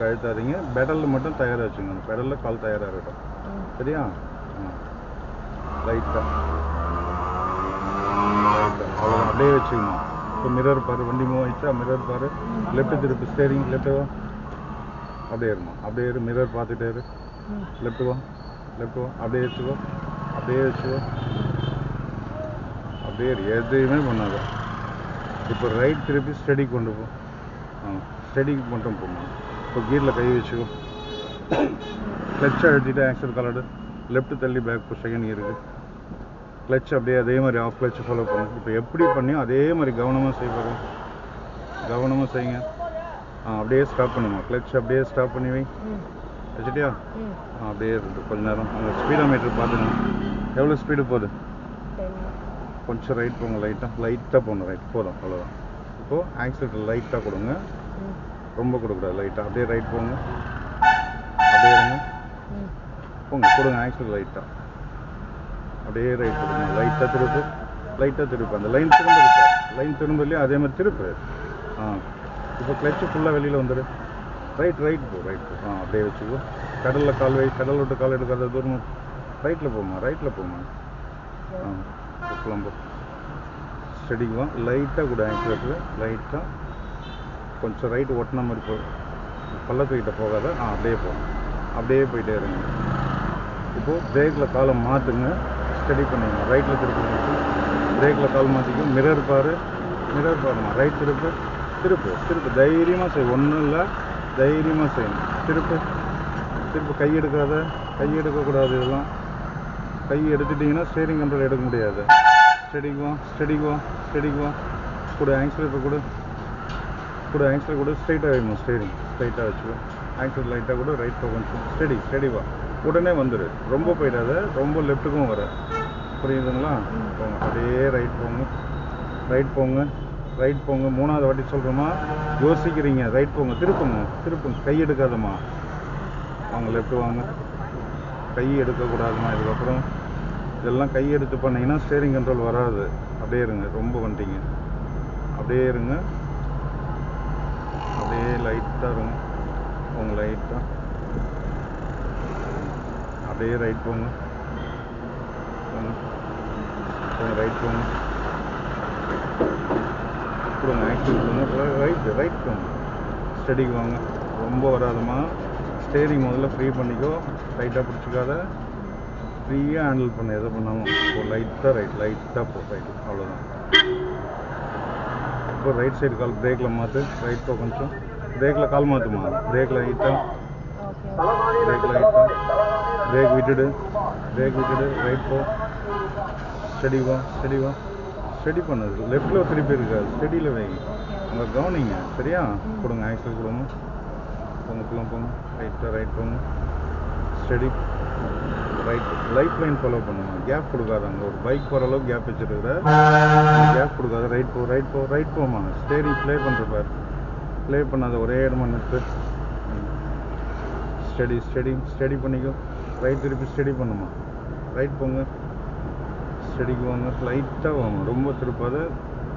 அழுத்தாதீங்க பெடலில் மட்டும் தயாராக வச்சுக்கோங்க. பெடலில் கால் தயாராக இருக்கட்டும். சரியா? லைட்டாக லைட்டாக அவ்வளோ அப்படியே வச்சுக்கணும். இப்போ மிரர் பாரு. வண்டி மூவ் ஆயிடுச்சா? மிரர் பாரு. லெஃப்ட் திருப்பி. ஸ்டேரிங் லெஃப்ட் வா? அப்படியே இருமா. அப்படியே இரு. மிரர் பார்த்துட்டே இரு. லெஃப்ட் வா? லெஃப்ட் வா? அப்படியே வச்சுக்கோ அப்படியே வச்சுக்கோ அப்படியே எதையுமே பண்ணாத. இப்போ ரைட் திருப்பி ஸ்டடி கொண்டு போ. ஆ. ஸ்டடிக்கு மட்டும் போகணும் இப்போ கீரில் கை வச்சுக்கோ கிளச்சை அழுத்திட்டு ஆக்சல் கலர்டு லெஃப்ட் தள்ளி பேக் புஷ் செகண்ட் இருக்கு. கிளச் அப்படியே அதே மாதிரி ஆஃப் கிளச் ஃபாலோ பண்ணும் இப்போ எப்படி பண்ணியோ அதே மாதிரி கவனமாக செய்வாங்க கவனமாக செய்யுங்க. ஆ அப்படியே ஸ்டாப் பண்ணுமா கிளச் அப்படியே ஸ்டாப் பண்ணி வை. வச்சுட்டியா? ஆ, அப்படியே இருக்குது கொஞ்ச நேரம். அங்கே ஸ்பீடோமீட்டர் பார்த்துங்க எவ்வளோ ஸ்பீடு போகுது? கொஞ்சம் ரைட் போங்க லைட்டாக லைட்டாக போகணும் ரைட் போதும். அவ்வளோதான் இப்போது ஆக்சிலேட்டர் லைட்டாக கொடுங்க. ரொம்ப கொடுக்கூடாது லைட்டாக அப்படியே ரைட் போங்க அப்படியே இருங்க. போங்க கொடுங்க ஆக்சுவல் லைட்டாக அப்படியே ரைட் கொடுங்க. லைட்டாக திருப்பு. லைட்டாக திருப்பு. அந்த லைன் திரும்ப லைன் திரும்ப இல்லையா அதே மாதிரி திருப்பு ஆ. இப்போ கிளச்சு ஃபுல்லாக வெளியில் வந்துடு. ரைட் ரைட் போ ரைட் போ. ஆ அப்படியே வச்சுக்கோ. கடலில் கால் வை கடல் விட்டு கால் எடுக்காத தூரம். ரைட்டில் போமா ரைட்டில் போமா ஆ போகலாம் போ லைட்டாக கூட ஆக்சிலேட்டர் லைட்டாக கொஞ்சம் ரைட் ஒட்டின மாதிரி போ பள்ளத்துக்கிட்ட போகாத ஆ அப்படியே போ. அப்படியே போயிட்டே இருங்க. இப்போது பிரேக்கில் காலை மாற்றுங்க ஸ்டடி பண்ணுங்க ரைட்டில் திருப்பி பிரேக்கில் கால் மாற்றிக்கும் மிரர் பாரு. மிரர் பாருமா ரைட் திருப்பு. திருப்பு. திருப்பு. தைரியமாக செய். ஒன்றும் இல்லை. தைரியமாக செய்யணும் திருப்பு. திருப்பு. கை எடுக்காத. கை எடுக்கக்கூடாது இதெல்லாம். கை எடுத்துட்டிங்கன்னா ஸ்டேரிங் கண்ட்ரோல் எடுக்க முடியாது. ஸ்டெடிக்குவோம் ஸ்டெடிக்குவோம் ஸ்டெடிக்குவோம் கூட ஆக்சிலேட்டர் கூட கூட ஆக்சிலேட்டர் கூட ஸ்ட்ரைட்டாக வைக்கணும் ஸ்டேரிங் ஸ்ட்ரைட்டாக வச்சுக்கணும் ஆக்சிலேட்டர் லைட்டாக கூட ரைட் போக கொஞ்சம் ஸ்டெடி ஸ்டெடிவா உடனே வந்துடு ரொம்ப போயிடாத ரொம்ப லெஃப்ட்டுக்கும் வர. புரியுதுங்களா? போங்க. அப்படியே ரைட் போங்க. ரைட் போங்க. ரைட் போங்க. மூணாவது வாட்டி சொல்கிறோமா யோசிக்கிறீங்க. ரைட் போங்க. திருப்புங்க. திருப்புங்க. கை எடுக்காதம்மா. வாங்க லெஃப்ட் வாங்க. கை எடுக்கக்கூடாதுமா இதுக்கப்புறம் இதெல்லாம் கை எடுத்து பண்ணிங்கன்னா ஸ்டேரிங் கண்ட்ரோல் வராது. அப்படியே இருங்க. ரொம்ப வந்துட்டீங்க அப்படியே இருங்க. அப்படியே லைட்டாக இருங்க போங்க லைட்டாக அப்படியே ரைட் போங்க போங்க ரைட் போங்க கொடுங்க ஆக்சில் கொடுங்க ரைட் ரைட் போங்க ஸ்டடிக்கு வாங்க. ரொம்ப வராதமாக ஸ்டேரிங் முதல்ல ஃப்ரீ பண்ணிக்கோ. லைட்டாக பிடிச்சிக்காத. ஃப்ரீயாக ஹேண்டில் பண்ண எதை பண்ணாலும். இப்போ லைட்டாக ரைட் லைட்டாக போ ரைட் அவ்வளோதான் அப்புறம் ரைட் சைடு கால் பிரேக்கில் மாற்று ரைட் போ கொஞ்சம். பிரேக்கில் கால் மாற்றுமா பிரேக் லைட்டாக Okay. பிரேக் லைட்டாக பிரேக் விட்டுடு. பிரேக் விட்டுடு. ரைட் போ. ஸ்டடி வா ஸ்டடி வா. ஸ்டடி பண்ணது. லெஃப்டில் திருப்பி இருக்காது ஸ்டடியில் வை. அங்கே கவனிங்க. சரியா? கொடுங்க. ஆக்சல் கொடுங்க. போங்க போங்க. போங்க ரைட்டாக ரைட் போங்க. Steady right life line follow பண்ணுங்க கேப் கொடுக்காத அங்கே. ஒரு பைக் போகிற அளவுக்கு கேப் வச்சுருக்குற. கேப் கொடுக்காத. ரைட் போ ரைட் போ ரைட் போமா ஸ்டேரிங் ப்ளே பண்ணுற பார். ப்ளே பண்ணாத ஒரே இடமா நிறுத்து. ஸ்டடி ஸ்டடி ஸ்டடி பண்ணிக்கோ. ரைட் திருப்பி ஸ்டடி பண்ணுமா? ரைட் போங்க. ஸ்டடிக்கு வாங்க. லைட்டாக வாங்க. ரொம்ப திருப்பாத.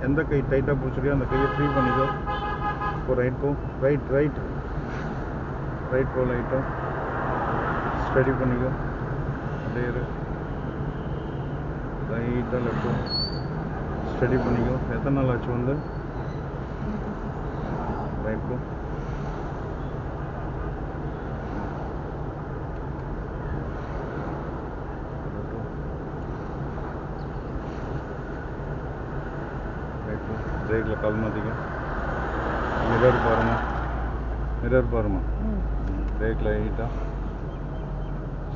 எந்த கை டைட்டாக பிடிச்சிருக்கோ அந்த கையை ஃப்ரீ பண்ணிக்கோ. இப்போ ரைட் போ. ரைட் ரைட் ரைட் போ லைட்டாக ஸ்டடி பண்ணிக்கோ. அப்படியே இரு லைட்டாக லெஃப்ட் ஸ்டடி பண்ணிக்கோ எத்தனை நாள் ஆச்சு வந்து ரைட் போ பிரேக்கில் கால் மாற்றிக்க மிரர் பாருங்க மிரர் பாருமா ம். பிரேக் லைட்டாக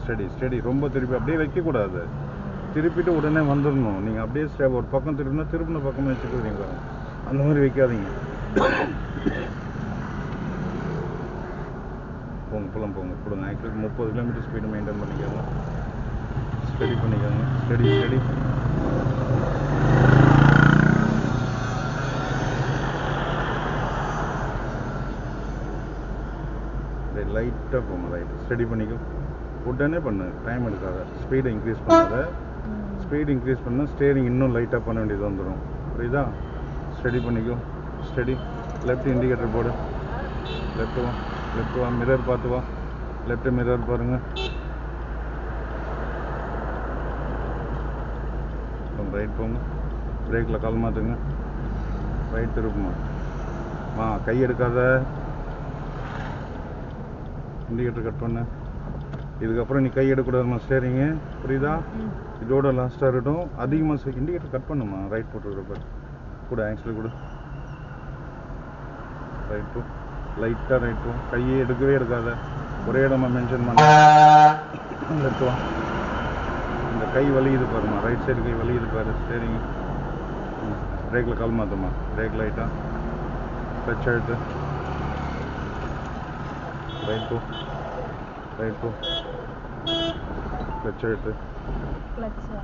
ஸ்டடி ஸ்டடி. ரொம்ப திருப்பி அப்படியே வைக்கக்கூடாது. திருப்பிட்டு உடனே வந்துடணும். நீங்கள் அப்படியே ஸ்டே ஒரு பக்கம் திருப்பினா திருப்பின பக்கமே வச்சுக்கிறீங்க அந்த மாதிரி வைக்காதீங்க. போங்க போலாம் போங்க. கொடுங்க ஆக்சுவலி முப்பது கிலோமீட்டர் ஸ்பீடு மெயின்டைன் பண்ணிக்கோங்க. ஸ்டடி பண்ணிக்கோங்க. ஸ்டடி ஸ்டடி லைட்டாக போங்க லைட் ஸ்டடி பண்ணிக்கோ. உடனே பண்ணு டைம் எடுக்காத. ஸ்பீடை இன்க்ரீஸ் பண்ணாத. ஸ்பீடு இன்க்ரீஸ் பண்ணால் ஸ்டேரிங் இன்னும் லைட்டாக பண்ண வேண்டியது வந்துடும் புரியுதா? ஸ்டடி பண்ணிக்கோ. ஸ்டடி லெஃப்ட் இண்டிகேட்டர் போடு. லெஃப்ட் லெஃப்ட் வா. மிரர் பார்த்து வா. லெஃப்ட் மிரர் பாருங்க. ரைட் போங்க. பிரேக்கில் கால் மாற்றுங்க ரைட் திருப்புமா மா கை எடுக்காத. இண்டிகேட்டர் கட் பண்ணு. இதுக்கப்புறம் நீ கை எடுக்கக்கூடாதுமா ஸ்டேரிங்க புரியுதா இதோட லாஸ்ட்டாக இருக்கட்டும். அதிகமாக இண்டிகேட்டர் கட் பண்ணுமா ரைட் போட்டுருக்கப்ப கூட ஆக்சுவலி கூட. ரைட் போ. லைட்டாக ரைட் போ. கையை எடுக்கவே எடுக்காத. ஒரே இடமா மென்ஷன் பண்ண. லெஃப்ட் வா. இந்த கை வலியுது பாருமா ரைட் சைடு கை வலியுது பாரு. சரிங்க. பிரேக்கில் கால் மாற்றுமா பிரேக் லைட்டாக டச் அழுத்து ரைட் போ. ரைட் போ. அழுத்து கிளச்சா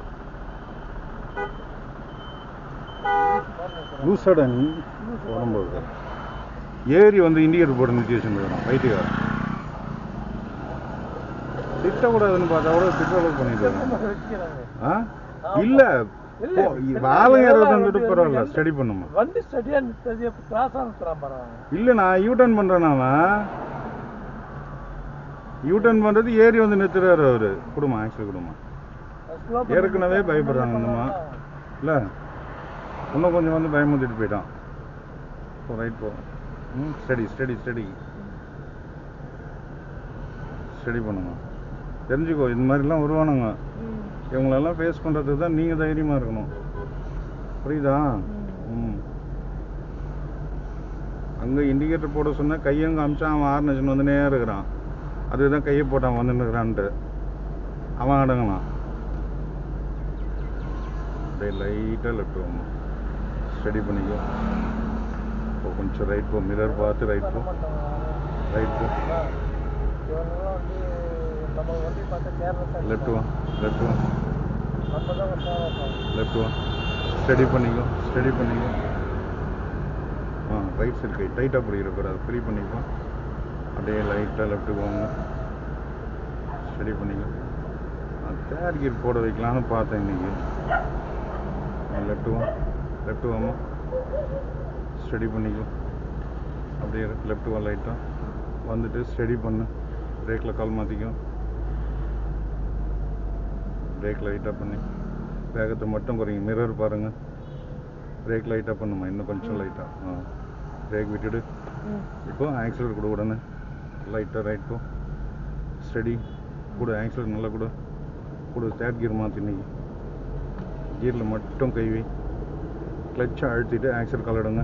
லூசாடா நீ உடம்பு ஏறி வந்து இண்டிகேட்டர் போட்டு நிறுத்தி வச்சுருந்துருக்கான் வைத்தியக்காரன் திட்டக்கூடாதுன்னு பார்த்தா கூட திட்ட அளவுக்கு பண்ணிட்டு. ஆ? இல்ல. இல்ல, நான் யூ டர்ன் பண்றேன் யூ டர்ன் பண்றது ஏறி வந்து நிறுத்துறாரு அவரு. குடும்பம் ஆக்சுவலி குடுமா. ஏற்கனவே பயப்படுறாங்க இந்தம்மா. இல்ல. இன்னும் கொஞ்சம் வந்து பயமுறுத்திட்டு போயிட்டான். போ ரைட் போ. ம் ஸ்டடி ஸ்டடி ஸ்டடி ஸ்டடி பண்ணுங்க. தெரிஞ்சுக்கோ இந்த மாதிரிலாம் வருவானுங்க. இவங்களெல்லாம் ஃபேஸ் பண்ணுறதுக்கு தான் நீங்கள் தைரியமாக இருக்கணும். புரியுதா? ம். அங்கே இண்டிகேட்டர் போட சொன்னால் கையும் காமிச்சா அவன் ஆர்னேஷன் வந்து நேராக இருக்கிறான். அதுதான் கையை போட்டான் வந்துட்டுருக்கிறான்ட்டு அவன் அடங்கலாம் அப்படியே லைட்டாக லெஃப்ட் போகணும் ஸ்டடி பண்ணிக்கோ. இப்போ கொஞ்சம் ரைட் போ மிரர் பார்த்து ரைட் போ ரைட் போ லெஃப்ட் வா லெஃப்ட் வா லெஃப்ட் வா ஸ்டடி பண்ணிக்கோ ஸ்டடி பண்ணிக்கோ. ஆ ரைட் சைடு கை டைட்டாக பிடிக்கிற பேர் அதை ஃப்ரீ பண்ணிக்கோ. அப்படியே லைட்டாக லெஃப்ட்டு போங்க. ஸ்டடி பண்ணிக்கோ. தேர்ட் கியர் போட வைக்கலான்னு பார்த்தேன் இன்னைக்கு. லெஃப்ட் வா லெஃப்ட் வாமா ஸ்டடி பண்ணிக்கோ. அப்படியே லெஃப்ட் வா லைட்டாக வந்துட்டு ஸ்டடி பண்ணு. பிரேக்கில் கால் மாற்றிக்கோ பிரேக் லைட்டாக பண்ணி. வேகத்தை மட்டும் குறைங்க. மிரர் பாருங்க. பிரேக் லைட்டாக பண்ணுமா? இன்னும் கொஞ்சம் லைட்டாக ஆ. பிரேக் விட்டுடு. இப்போ ஆக்சிலேட்டர் கூட உடனே. லைட்டாக ரைட் போ ஸ்டடி கூட ஆக்சிலேட்டர் நல்லா கூட கூட தேர்ட் கியர் மாற்றி இன்னைக்கு. கியரில் மட்டும் கை வை. கிளச்சை அழுத்திட்டு ஆக்சிலேட்டர் கலடுங்க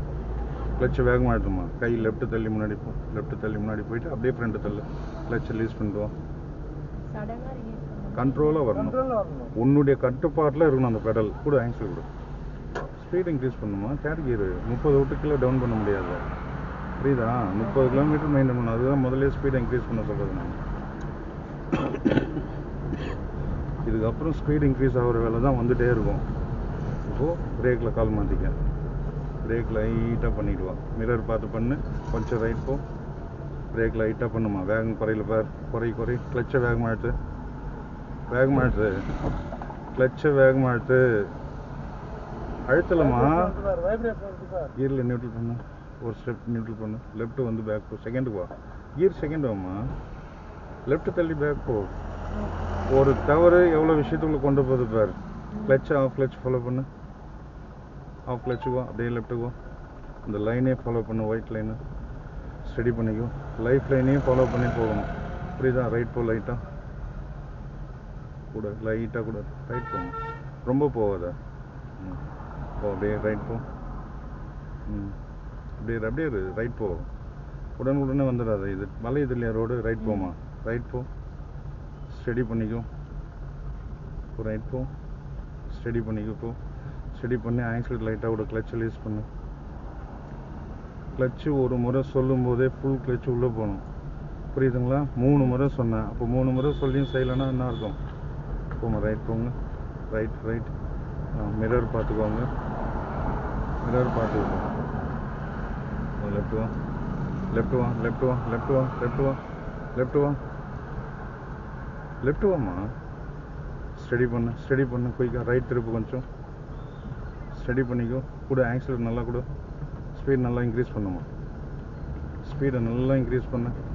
கிளச்சை வேகமாக அழுத்துமா? கை லெஃப்ட் தள்ளி முன்னாடி போ. லெஃப்ட் தள்ளி முன்னாடி போயிட்டு அப்படியே ஃப்ரண்ட்டு தள்ளு. கிளச்சை ரிலீஸ் பண்ணணும் கண்ட்ரோலாக வரணும். உன்னுடைய கட்டுப்பாட்டில் இருக்கணும் அந்த பெடல் கூட ஆக்சில் கூட. ஸ்பீட் இன்க்ரீஸ் பண்ணுமா? தேர்ட் கியர் முப்பது விட்டு கிலோ டவுன் பண்ண முடியாது? புரியுதா? முப்பது கிலோமீட்டர் மெயின்டைன் பண்ணணும். அதுதான் முதல்ல ஸ்பீட் இன்க்ரீஸ் பண்ண சொல்கிறது நான். இதுக்கப்புறம் ஸ்பீட் இன்க்ரீஸ் ஆகிற வேலை தான் வந்துட்டே இருக்கும். இப்போது பிரேக்கில் கால் மாற்றிக்க பிரேக் லைட்டாக பண்ணிட்டு வா. மிரர் பார்த்து பண்ணு. கொஞ்சம் ரைட் போ. பிரேக் லைட்டாக பண்ணுமா? வேகம் குறையில பார். குறை குறை. கிளச்சை வேகமாக எடுத்து வேகமாக எடுத்து கிளச்சை வேகமாக எடுத்து அழுத்தலமா கியரில் நியூட்ரல் பண்ணு. ஒரு ஸ்டெப் நியூட்ரல் பண்ணு. லெஃப்ட் வந்து பேக் போ. செகண்டுக்கு வா கியர் செகண்ட் வாமா லெஃப்ட் தள்ளி பேக் போ. ஒரு தவறு எவ்வளோ விஷயத்துக்குள்ள கொண்டு போகுது பார். கிளச் ஆஃப் கிளச் ஃபாலோ பண்ணு. ஆஃப் கிளச்சுக்கோ அப்படியே லெஃப்ட்டுக்கோ இந்த லைனே ஃபாலோ பண்ணு ஒயிட் லைனு ஸ்டடி பண்ணிக்கோ. லைஃப் லைனையும் ஃபாலோ பண்ணி போகணும். புரியுதா? ரைட் போ லைட்டாக கூட லைட்டாக கூட. ரைட் போகணும் ரொம்ப போகாத. ம். அப்படியே ரைட் போ. ம். அப்படியே அப்படியே ரைட் போ. உடனே உடனே வந்துடாத இது. மலை இது இல்லையா ரோடு ரைட் போமா ரைட் போ. ஸ்டடி பண்ணிக்கோ. இப்போ ரைட் போ. ஸ்டடி பண்ணிக்கோ போ. ஸ்டடி பண்ணி ஆக்சிலேட் லைட்டாக விட. கிளச் ரிலீஸ் பண்ணு. கிளச்சு ஒரு முறை சொல்லும் போதே ஃபுல் கிளச் உள்ளே போகணும். புரியுதுங்களா? மூணு முறை சொன்னேன். அப்போ மூணு முறை சொல்லியும் செய்யலைன்னா என்ன இருக்கும் போங்க ரைட் போங்க. ரைட் ரைட் மிரர் பார்த்துக்கோங்க. மிரர் பார்த்துக்கோங்க. லெஃப்ட் வா லெஃப்ட் வா லெஃப்ட் வா லெஃப்ட் வா லெஃப்ட் வா லெஃப்ட் வா லெஃப்ட் வாம்மா ஸ்டடி பண்ணு ஸ்டடி பண்ணு குயிக்காக ரைட் திருப்பு கொஞ்சம். ஸ்டடி பண்ணிக்கோ. கூட ஆக்சிலேட் நல்லா கூட. ஸ்பீட் நல்லா இன்க்ரீஸ் பண்ணுமா. ஸ்பீடை நல்லா இன்க்ரீஸ் பண்ணு.